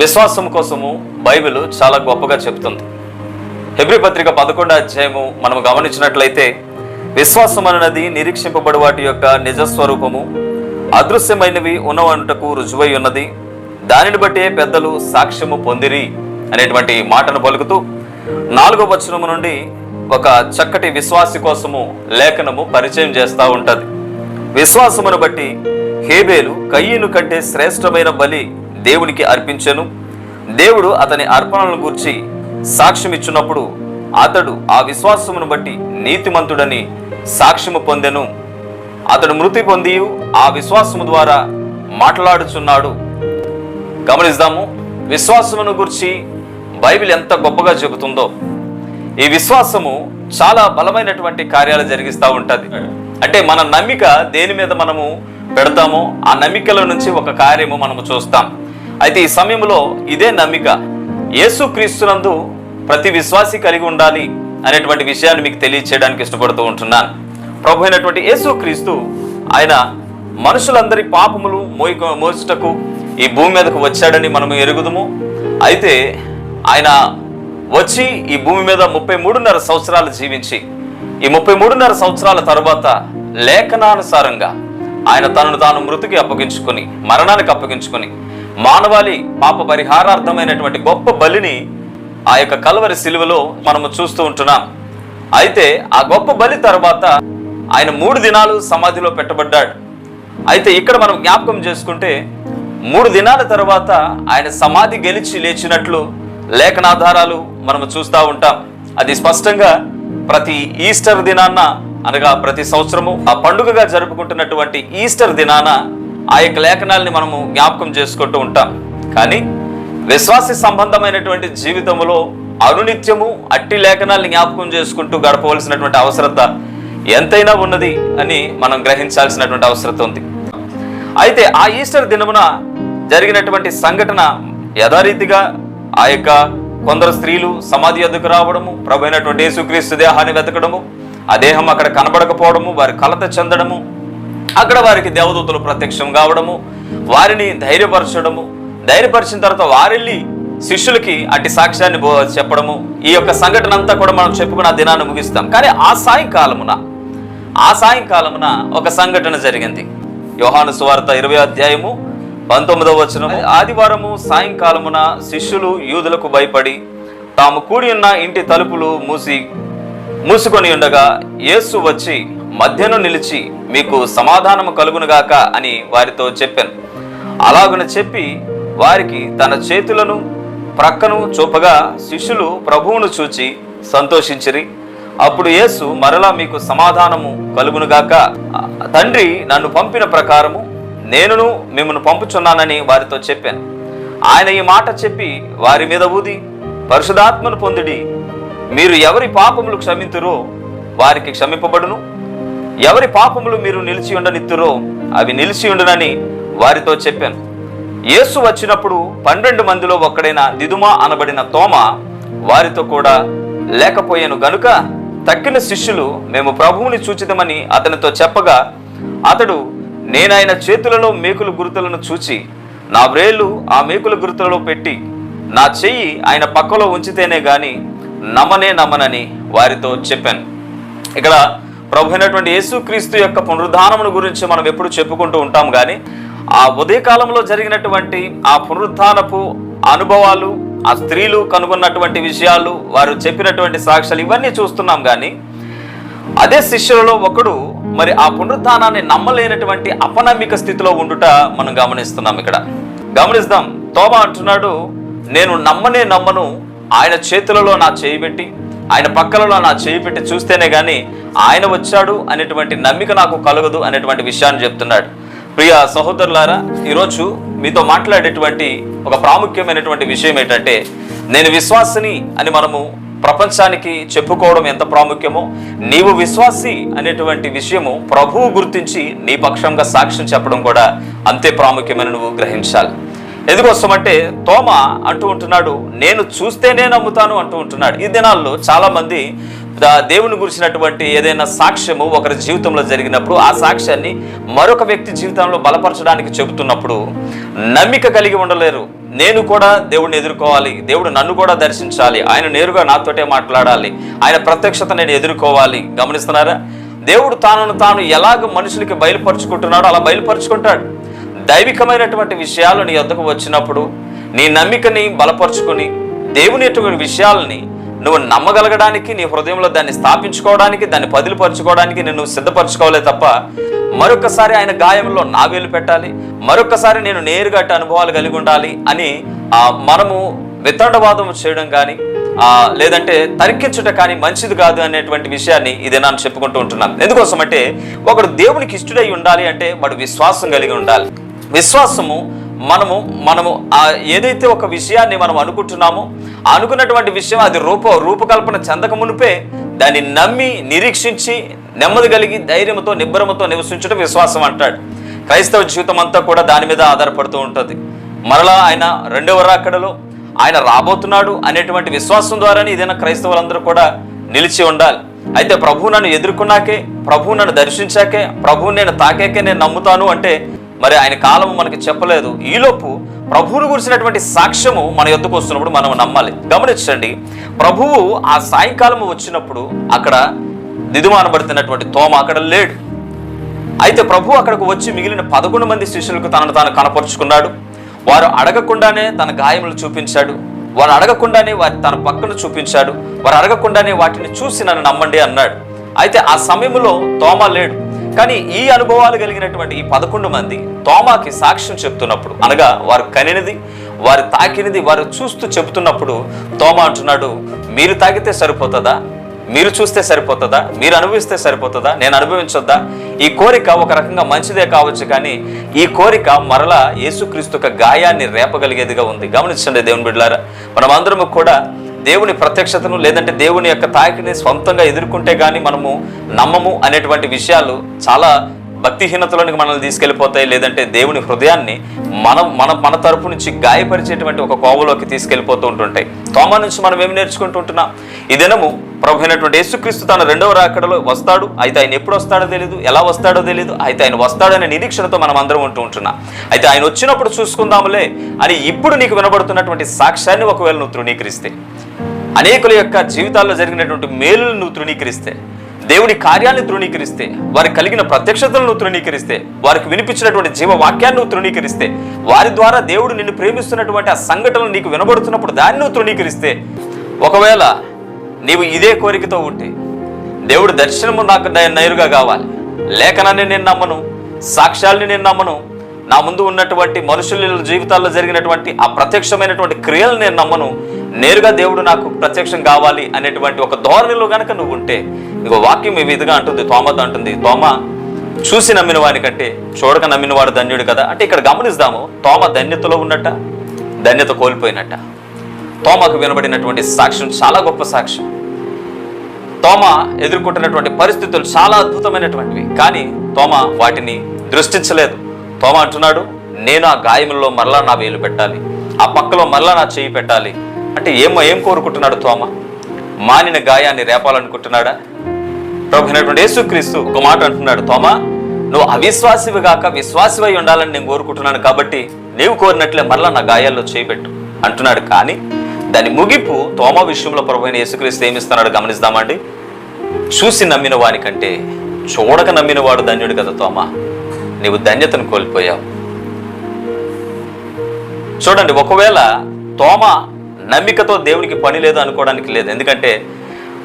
విశ్వాసం కోసము బైబిల్ చాలా గొప్పగా చెప్తుంది. హెబ్రి పత్రిక పదకొండ అధ్యాయము మనం గమనించినట్లయితే విశ్వాసం అన్నది నిరీక్షింపబడి వాటి యొక్క నిజస్వరూపము అదృశ్యమైనవి ఉన్నవంటకు రుజువై ఉన్నది. దానిని బట్టే పెద్దలు సాక్ష్యము పొందిరి అనేటువంటి మాటను పలుకుతూ నాలుగో వచనము నుండి ఒక చక్కటి విశ్వాసి కోసము లేఖనము పరిచయం చేస్తూ ఉంటుంది. విశ్వాసమును బట్టి హేబేలు కయ్యను కంటే శ్రేష్టమైన బలి దేవునికి అర్పించెను. దేవుడు అతని అర్పణలను గూర్చి సాక్ష్యం ఇచ్చినప్పుడు అతడు ఆ విశ్వాసమును బట్టి నీతిమంతుడని సాక్ష్యము పొందెను. అతడు మృతి పొంది ఆ విశ్వాసము ద్వారా మాట్లాడుచున్నాడు. గమనిద్దాము విశ్వాసమును గురించి బైబిల్ ఎంత గొప్పగా చెబుతుందో. ఈ విశ్వాసము చాలా బలమైనటువంటి కార్యాలు జరిగిస్తూ ఉంటుంది. అంటే మన నమ్మిక దేని మీద మనము పెడతామో ఆ నమ్మికల నుంచి ఒక కార్యము మనము చూస్తాం. అయితే ఈ సమయంలో ఇదే నమ్మిక యేసుక్రీస్తునందు ప్రతి విశ్వాసి కలిగి ఉండాలి అనేటువంటి విషయాన్ని మీకు తెలియచేయడానికి ఇష్టపడుతూ ఉంటున్నాను. ప్రభు అయినటువంటి యేసుక్రీస్తు ఆయన మనుషులందరి పాపములు మోయి మోచుటకు ఈ భూమి మీదకు వచ్చాడని మనము ఎరుగుదుము. అయితే ఆయన వచ్చి ఈ భూమి మీద ముప్పై మూడున్నర సంవత్సరాలు జీవించి ఈ ముప్పై మూడున్నర సంవత్సరాల తర్వాత లేఖనానుసారంగా ఆయన తనను తాను మృతికి అప్పగించుకొని మరణానికి అప్పగించుకొని మానవాళి పాప పరిహారార్థమైనటువంటి గొప్ప బలిని ఆ యొక్క కలవరి శిలువలో మనము చూస్తూ ఉంటున్నాం. అయితే ఆ గొప్ప బలి తర్వాత ఆయన మూడు దినాలు సమాధిలో పెట్టబడ్డాడు. అయితే ఇక్కడ మనం జ్ఞాపకం చేసుకుంటే మూడు దినాల తర్వాత ఆయన సమాధి గెలిచి లేచినట్లు లేఖనాధారాలు మనము చూస్తూ ఉంటాం. అది స్పష్టంగా ప్రతి ఈస్టర్ దినాన్న అనగా ప్రతి సంవత్సరము ఆ పండుగగా జరుపుకుంటున్నటువంటి ఈస్టర్ దినాన ఆ యొక్క లేఖనాల్ని మనము జ్ఞాపకం చేసుకుంటూ ఉంటాం. కానీ విశ్వాసి సంబంధమైనటువంటి జీవితంలో అనునిత్యము అట్టి లేఖనాల్ని జ్ఞాపకం చేసుకుంటూ గడపవలసినటువంటి అవసరత ఎంతైనా ఉన్నది అని మనం గ్రహించాల్సినటువంటి అవసరత ఉంది. అయితే ఆ ఈస్టర్ దినమున జరిగినటువంటి సంఘటన యథారీతిగా ఆ యొక్క కొందరు స్త్రీలు సమాధి ఎదుకు రావడము ప్రభు అయినటువంటి యేసుక్రీస్తు దేహాన్ని వెతకడము ఆ దేహం అక్కడ కనబడకపోవడము వారి కలత చెందడము అక్కడ వారికి దేవదూతలు ప్రత్యక్షం కావడము వారిని ధైర్యపరచడము ధైర్యపరిచిన తర్వాత వారెళ్ళి శిష్యులకి అట్టి సాక్ష్యాన్ని చెప్పడము. ఈ యొక్క సంఘటన అంతా కూడా మనం చెప్పుకుని ఆ దినాన్ని ముగిస్తాం. కానీ ఆ సాయంకాలమున ఆ సాయంకాలమున ఒక సంఘటన జరిగింది. యోహాను సువార్త ఇరవై అధ్యాయము పంతొమ్మిదవ వచనం ఆదివారము సాయంకాలమున శిష్యులు యూదులకు భయపడి తాము కూడి ఉన్న ఇంటి తలుపులు మూసి మూసుకొని ఉండగా యేసు వచ్చి మధ్యను నిలిచి మీకు సమాధానము కలుగునుగాక అని వారితో చెప్పాను. అలాగున చెప్పి వారికి తన చేతులను ప్రక్కను చూపగా శిష్యులు ప్రభువును చూచి సంతోషించిరి. అప్పుడు యేసు మరలా మీకు సమాధానము కలుగునుగాక తండ్రి నన్ను పంపిన ప్రకారము నేనును మిమ్మల్ని పంపుచున్నానని వారితో చెప్పాను. ఆయన ఈ మాట చెప్పి వారి మీద ఊది పరిశుధాత్మను పొందిడి. మీరు ఎవరి పాపములు క్షమింతురో వారికి క్షమింపబడును. ఎవరి పాపములు మీరు నిలిచి ఉండనిత్తురో అవి నిలిచి ఉండునని వారితో చెప్పాను. యేసు వచ్చినప్పుడు పన్నెండు మందిలో ఒక్కడైన దిదుమా అనబడిన తోమ వారితో కూడా లేకపోయాను గనుక తక్కిన శిష్యులు మేము ప్రభువుని చూచిదమని అతనితో చెప్పగా అతడు నేనాయన చేతులలో మేకుల గుర్తులను చూచి నా వ్రేళ్ళు ఆ మేకుల గుర్తులలో పెట్టి నా చెయ్యి ఆయన పక్కలో ఉంచితేనే గాని నమ్మనే నమ్మనని వారితో చెప్పాను. ఇక్కడ ప్రభు అయినటువంటి యేసుక్రీస్తు యొక్క పునరుద్ధానమును గురించి మనం ఎప్పుడు చెప్పుకుంటూ ఉంటాం కానీ ఆ ఉదయకాలంలో జరిగినటువంటి ఆ పునరుద్ధానపు అనుభవాలు ఆ స్త్రీలు కనుగొన్నటువంటి విషయాలు వారు చెప్పినటువంటి సాక్ష్యాలు ఇవన్నీ చూస్తున్నాం కానీ అదే శిష్యులలో ఒకడు మరి ఆ పునరుద్ధానాన్ని నమ్మలేనటువంటి అపనమ్మిక స్థితిలో ఉండుట మనం గమనిస్తున్నాం ఇక్కడ. గమనిస్తాం. తోమ అంటున్నాడు నేను నమ్మనే నమ్మను. ఆయన చేతులలో నా చేయి పెట్టి ఆయన పక్కలలో నా చేయి పెట్టి చూస్తేనే కానీ ఆయన వచ్చాడు అనేటువంటి నమ్మిక నాకు కలగదు అనేటువంటి విషయాన్ని చెప్తున్నాడు. ప్రియ సహోదరులారా ఈరోజు మీతో మాట్లాడేటువంటి ఒక ప్రాముఖ్యమైనటువంటి విషయం ఏంటంటే నేను విశ్వాసిని అని మనము ప్రపంచానికి చెప్పుకోవడం ఎంత ప్రాముఖ్యమో నీవు విశ్వాసి అనేటువంటి విషయము ప్రభువు గుర్తించి నీ పక్షంగా సాక్ష్యం చెప్పడం కూడా అంతే ప్రాముఖ్యమని నువ్వు గ్రహించాలి. ఎందుకోసమంటే తోమ అంటూ ఉంటున్నాడు నేను చూస్తేనే నమ్ముతాను అంటూ ఉంటున్నాడు. ఈ దినాల్లో చాలామంది దా దేవుని గురించినటువంటి ఏదైనా సాక్ష్యము ఒకరి జీవితంలో జరిగినప్పుడు ఆ సాక్ష్యాన్ని మరొక వ్యక్తి జీవితంలో బలపరచడానికి చెబుతున్నప్పుడు నమ్మిక కలిగి ఉండలేరు. నేను కూడా దేవుడిని ఎదుర్కోవాలి. దేవుడు నన్ను కూడా దర్శించాలి. ఆయన నేరుగా నాతోటే మాట్లాడాలి. ఆయన ప్రత్యక్షత నేను ఎదుర్కోవాలి. గమనిస్తున్నారా? దేవుడు తానను తాను ఎలాగ మనుషులకి బయలుపరుచుకుంటున్నాడో అలా బయలుపరుచుకుంటాడు. దైవికమైనటువంటి విషయాలు నీ వద్దకు వచ్చినప్పుడు నీ నమ్మికని బలపరుచుకొని దేవుని విషయాలని నువ్వు నమ్మగలగడానికి నీ హృదయంలో దాన్ని స్థాపించుకోవడానికి దాన్ని పదిలిపరచుకోవడానికి నేను సిద్ధపరచుకోవాలే తప్ప మరొకసారి ఆయన గాయంలో నా వేలు పెట్టాలి మరొకసారి నేను నేరుగా అట్టి అనుభవాలు కలిగి ఉండాలి అని ఆ, మనము వితండవాదం చేయడం కానీ లేదంటే తరికించుట కానీ మంచిది కాదు అనేటువంటి విషయాన్ని ఇదే నేను చెప్పుకుంటూ ఉంటున్నాను. ఎందుకోసం అంటే ఒకడు దేవునికి ఇష్టడై ఉండాలి అంటే వాడు విశ్వాసం కలిగి ఉండాలి. విశ్వాసము మనము మనము ఏదైతే ఒక విషయాన్ని మనం అనుకుంటున్నామో అనుకున్నటువంటి విషయం అది రూప రూపకల్పన చెందక మునిపే దాన్ని నమ్మి నిరీక్షించి నెమ్మది కలిగి ధైర్యంతో నిబ్బరముతో నివసించడం విశ్వాసం అంటాడు. క్రైస్తవ జీవితం అంతా కూడా దాని మీద ఆధారపడుతూ ఉంటుంది. మరలా ఆయన రెండవ రాకడలో ఆయన రాబోతున్నాడు అనేటువంటి విశ్వాసం ద్వారానే ఏదైనా క్రైస్తవులందరూ కూడా నిలిచి ఉండాలి. అయితే ప్రభువు నన్ను ఎదుర్కొన్నాకే ప్రభువు నన్ను దర్శించాకే ప్రభువు నేను తాకాకే నేను నమ్ముతాను అంటే మరి ఆయన కాలం మనకి చెప్పలేదు. ఈలోపు ప్రభువును గురించినటువంటి సాక్ష్యము మన ఎద్దుకు వస్తున్నప్పుడు మనం నమ్మాలి. గమనించండి ప్రభువు ఆ సాయంకాలము వచ్చినప్పుడు అక్కడ దిదుమానబడుతున్నటువంటి తోమ అక్కడ లేడు. అయితే ప్రభు అక్కడికి వచ్చి మిగిలిన పదకొండు మంది శిష్యులకు తనను తాను కనపరుచుకున్నాడు. వారు అడగకుండానే తన గాయములు చూపించాడు. వారు అడగకుండానే వారి తన పక్కన చూపించాడు. వారు అడగకుండానే వాటిని చూసి నన్ను నమ్మండి అన్నాడు. అయితే ఆ సమయంలో తోమ లేడు. కానీ ఈ అనుభవాలు కలిగినటువంటి ఈ పదకొండు మంది తోమాకి సాక్ష్యం చెప్తున్నప్పుడు అనగా వారు కనినది వారు తాకినది వారు చూస్తూ చెబుతున్నప్పుడు తోమా అంటున్నాడు మీరు తాకితే సరిపోతుందా? మీరు చూస్తే సరిపోతుందా? మీరు అనుభవిస్తే సరిపోతుందా? నేను అనుభవించొద్దా? ఈ కోరిక ఒక రకంగా మంచిదే కావచ్చు కానీ ఈ కోరిక మరలా యేసుక్రీస్తు యొక్క గాయాన్ని రేపగలిగేదిగా ఉంది. గమనించండి దేవుని బిడ్డలారా మనం అందరము కూడా దేవుని ప్రత్యక్షతను లేదంటే దేవుని యొక్క తాకిని స్వంతంగా ఎదుర్కొంటే కానీ మనము నమ్మము అనేటువంటి విషయాలు చాలా భక్తిహీనతలోనికి మనల్ని తీసుకెళ్ళిపోతాయి లేదంటే దేవుని హృదయాన్ని మనం మన మన తరపు నుంచి గాయపరిచేటువంటి ఒక కోవలోకి తీసుకెళ్ళిపోతూ ఉంటుంటాయి. తోమా నుంచి మనం ఏమి నేర్చుకుంటూ ఉంటున్నాం? ఈ దినము ప్రభు అయినటువంటి యేసుక్రీస్తు తన రెండవ రాకడలో వస్తాడు. అయితే ఆయన ఎప్పుడు వస్తాడో తెలియదు ఎలా వస్తాడో తెలియదు అయితే ఆయన వస్తాడనే నిరీక్షణతో మనం అందరం ఉంటూ ఉంటున్నాం. అయితే ఆయన వచ్చినప్పుడు చూసుకుందాములే అని ఇప్పుడు నీకు వినబడుతున్నటువంటి సాక్ష్యాన్ని ఒకవేళ నువ్వు తృణీకరిస్తే అనేకుల యొక్క జీవితాల్లో జరిగినటువంటి మేలును నువ్వు తృణీకరిస్తే దేవుడి కార్యాన్ని తృణీకరిస్తే వారికి కలిగిన ప్రత్యక్షతలను తృణీకరిస్తే వారికి వినిపించినటువంటి జీవవాక్యాన్ని వాక్యాన్ని తృణీకరిస్తే వారి ద్వారా దేవుడు నిన్ను ప్రేమిస్తున్నటువంటి ఆ సంఘటనలు నీకు వినబడుతున్నప్పుడు దాన్ని నువ్వు తృణీకరిస్తే ఒకవేళ నీవు ఇదే కోరికతో ఉంటే దేవుడు దర్శనము నాకు నే- నేరుగా కావాలి. లేఖనాన్ని నేను నమ్మను సాక్ష్యాల్ని నేను నమ్మను నా ముందు ఉన్నటువంటి మనుషుల జీవితాల్లో జరిగినటువంటి ఆ ప్రత్యక్షమైనటువంటి క్రియలు నేను నమ్మను నేరుగా దేవుడు నాకు ప్రత్యక్షం కావాలి అనేటువంటి ఒక ధోరణిలో కనుక నువ్వు ఉంటే ఇంకో వాక్యం ఈ విధంగా అంటుంది తోమతో అంటుంది తోమ చూసి నమ్మిన వానికంటే చూడక నమ్మిన వాడు ధన్యుడు కదా? అంటే ఇక్కడ గమనిస్తాము తోమ ధన్యతలో ఉన్నట్ట ధన్యత కోల్పోయినట్ట. తోమకు వినబడినటువంటి సాక్ష్యం చాలా గొప్ప సాక్ష్యం. తోమ ఎదుర్కొంటున్నటువంటి పరిస్థితులు చాలా అద్భుతమైనటువంటివి కానీ తోమ వాటిని దృష్టించలేదు. తోమ అంటున్నాడు నేను ఆ గాయముల్లో మరలా నా వేలు పెట్టాలి ఆ పక్కలో మరలా నా చేయి పెట్టాలి అంటే ఏమో ఏం కోరుకుంటున్నాడు తోమ? మానిన గాయాన్ని రేపాలనుకుంటున్నాడా? ప్రభు అయినటువంటి యేసుక్రీస్తు ఒక మాట అంటున్నాడు తోమ నువ్వు అవిశ్వాసివి గాక విశ్వాసివై ఉండాలని నేను కోరుకుంటున్నాను కాబట్టి నీవు కోరినట్లే మరలా నా గాయాల్లో చేయిపెట్టు అంటున్నాడు. కానీ దాని ముగింపు తోమ విషయంలో ప్రభు అయిన యేసుక్రీస్తు ఏమిస్తున్నాడు గమనిస్తామండి చూసి నమ్మిన వానికంటే చూడక నమ్మిన వాడు ధన్యుడు కదా తోమ? నీవు ధన్యతను కోల్పోయావు. చూడండి ఒకవేళ తోమ నమ్మికతో దేవునికి పని లేదు అనుకోవడానికి లేదు. ఎందుకంటే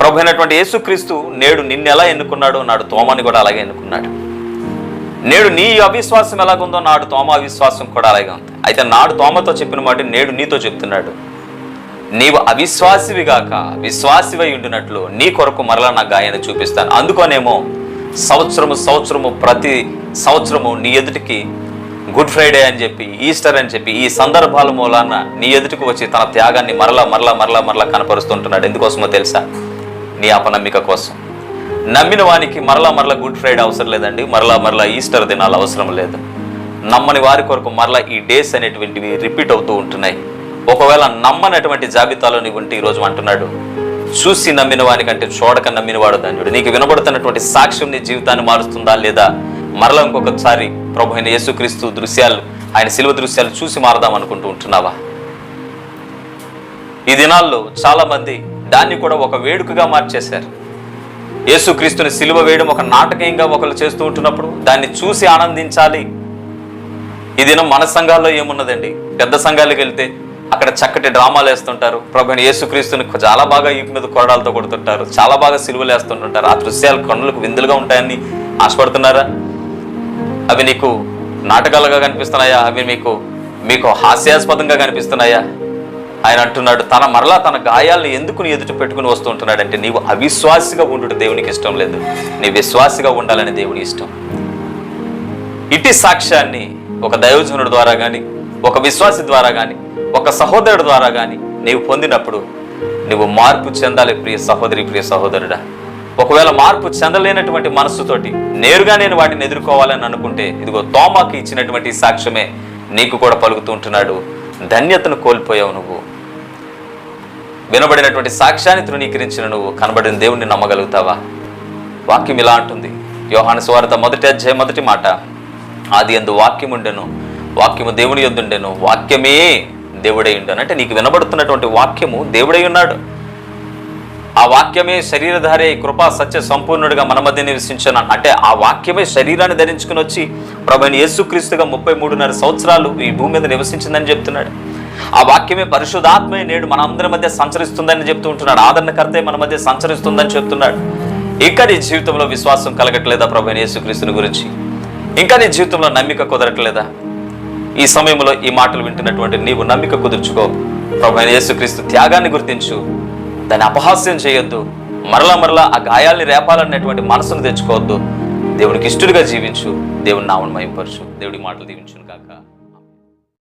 ప్రభు అయినటువంటి యేసుక్రీస్తు నేడు నిన్ను ఎలా ఎన్నుకున్నాడో నాడు తోమాని కూడా అలాగే ఎన్నుకున్నాడు. నేడు నీ అవిశ్వాసం ఎలాగుందో నాడు తోమ అవిశ్వాసం కూడా అలాగే ఉంది. అయితే నాడు తోమతో చెప్పిన మాట నేడు నీతో చెప్తున్నాడు. నీవు అవిశ్వాసివి గాక విశ్వాసివై ఉండినట్లు నీ కొరకు మరలా నా గాయన చూపిస్తాను. అందుకోనేమో సంవత్సరము సంవత్సరము ప్రతి సంవత్సరము నీ ఎదుటికి గుడ్ ఫ్రైడే అని చెప్పి ఈస్టర్ అని చెప్పి ఈ సందర్భాల మూలాన నీ ఎదుటికి వచ్చి తన త్యాగాన్ని మరలా మరలా మరలా మరలా కనపరుస్తుంటున్నాడు. ఎందుకోసమో తెలుసా? నీ అపనమ్మిక కోసం. నమ్మిన వానికి మరలా మరలా గుడ్ ఫ్రైడే అవసరం లేదండి. మరలా మరలా ఈస్టర్ దినాలు అవసరం లేదు. నమ్మని వారి కొరకు మరలా ఈ డేస్ అనేటువంటివి రిపీట్ అవుతూ ఉంటున్నాయి. ఒకవేళ నమ్మనటువంటి జాబితాలో నీవు ఉంటే ఈరోజు అంటున్నాడు చూసి నమ్మిన వానికంటే చూడక నమ్మిన వాడు ధన్యుడు. నీకు వినబడుతున్నటువంటి సాక్ష్యం నీ జీవితాన్ని మారుస్తుందా లేదా? మరల ఇంకొకసారి ప్రభు అయిన యేసుక్రీస్తు దృశ్యాలు ఆయన శిలువ దృశ్యాలు చూసి మారదాం అనుకుంటూ ఉంటున్నావా? ఈ దినాల్లో చాలామంది దాన్ని కూడా ఒక వేడుకగా మార్చేశారు. యేసుక్రీస్తుని సిలువ వేయడం ఒక నాటకీయంగా ఒకరు చేస్తూ ఉంటున్నప్పుడు దాన్ని చూసి ఆనందించాలి. ఈ దినం మన సంఘాల్లో ఏమున్నదండి? పెద్ద సంఘాలకు వెళ్తే అక్కడ చక్కటి డ్రామాలు వేస్తుంటారు. ప్రభుని యేసుక్రీస్తుని చాలా బాగా ఈ మీద కొరడాలతో కొడుతుంటారు. చాలా బాగా సిలువలు వేస్తుంటుంటారు ఆ దృశ్యాలు కన్నులకు విందులుగా ఉంటాయని ఆశపడుతున్నారా? అవి నీకు నాటకాలుగా కనిపిస్తున్నాయా? అవి మీకు మీకు హాస్యాస్పదంగా కనిపిస్తున్నాయా? ఆయన అంటున్నాడు తన మరలా తన గాయాలను ఎందుకు నీ ఎదుట పెట్టుకుని వస్తూ ఉంటున్నాడంటే నీవు అవిశ్వాసిగా ఉండుట దేవునికి ఇష్టం లేదు. నీ విశ్వాసిగా ఉండాలని దేవుని ఇష్టం. ఇటు సాక్ష్యాన్ని ఒక దైవజనుడి ద్వారా కానీ ఒక విశ్వాసి ద్వారా కానీ ఒక సహోదరుడు ద్వారా కానీ నీవు పొందినప్పుడు నువ్వు మార్పు చెందాలి ప్రియ సహోదరి ప్రియ సహోదరుడా. ఒకవేళ మార్పు చెందలేనటువంటి మనస్సుతోటి నేరుగా నేను వాటిని ఎదుర్కోవాలని అనుకుంటే ఇదిగో తోమాకి ఇచ్చినటువంటి సాక్ష్యమే నీకు కూడా పలుకుతూ ఉంటున్నాడు. ధన్యతను కోల్పోయావు నువ్వు. వినబడినటువంటి సాక్ష్యాన్ని తృణీకరించిన నువ్వు కనబడిన దేవుణ్ణి నమ్మగలుగుతావా? వాక్యం ఇలా అంటుంది. యోహాను స్వార్థ మొదటి అధ్యాయ మొదటి మాట. ఆది ఎందు వాక్యం ఉండెను వాక్యము దేవుని ఎందుండెను వాక్యమే దేవుడై ఉండను. అంటే నీకు వినబడుతున్నటువంటి వాక్యము దేవుడై ఉన్నాడు. ఆ వాక్యమే శరీరధారే కృపా సత్య సంపూర్ణుడిగా మన మధ్య నివసించాను అంటే ఆ వాక్యమే శరీరాన్ని ధరించుకుని వచ్చి ప్రభుని యేసుక్రీస్తుగా ముప్పై మూడున్నర సంవత్సరాలు ఈ భూమి మీద నివసించిందని చెప్తున్నాడు. ఆ వాక్యమే పరిశుధాత్మే నేడు మన అందరి మధ్య సంచరిస్తుందని చెప్తూ ఉంటున్నాడు. ఆదరణకర్తే మన మధ్య సంచరిస్తుందని చెప్తున్నాడు. ఇంకా నీ జీవితంలో విశ్వాసం కలగట్లేదా ప్రభుని యేసుక్రీస్తుని గురించి? ఇంకా నీ జీవితంలో నమ్మిక కుదరట్లేదా? ఈ సమయంలో ఈ మాటలు వింటున్నటువంటి నీవు నమ్మిక కుదుర్చుకో. ప్రభు యేసుక్రీస్తు త్యాగాన్ని గుర్తించు. దాన్ని అపహాస్యం చేయొద్దు. మరలా మరలా ఆ గాయాల్ని రేపాలనేటువంటి మనసును తెచ్చుకోవద్దు. దేవుడికి ఇష్టడుగా జీవించు. దేవుని నామను మయంపరచు దేవుడి మాటలు దీవించును కాక